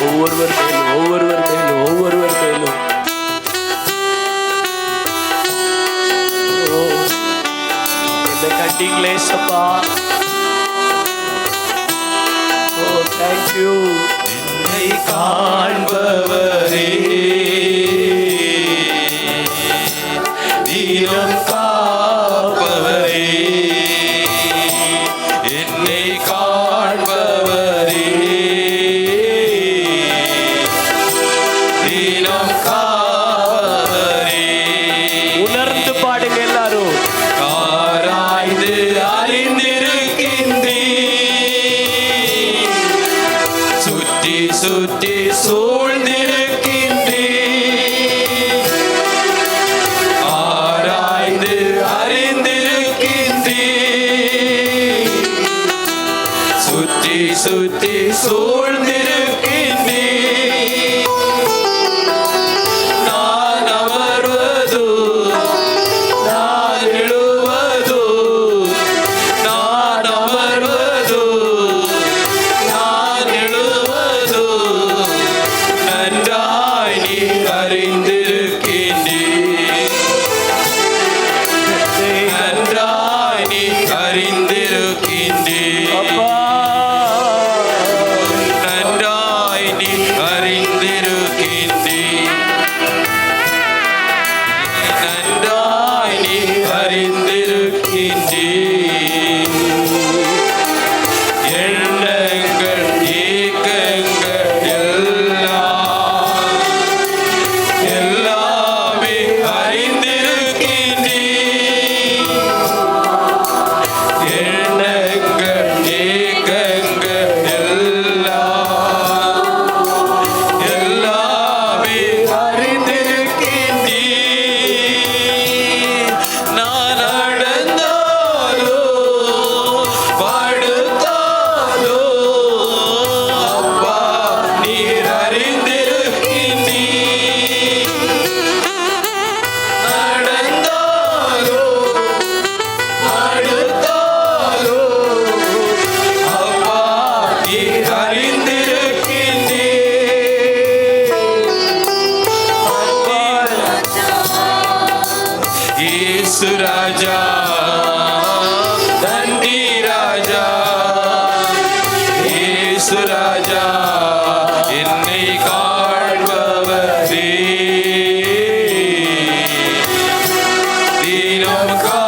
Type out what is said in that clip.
ஒவ்வொருவர் மேலும் ஒவ்வொருவர் மேலும் ஒவ்வொருவர் மேலும் காண்பவரே. நீரம் கா சுற்றி சூழ்ந்திருக்கின்றே ஆராய்ந்து அறிந்திருக்கின்றே சுற்றி சுற்றி சூழ் I'm a.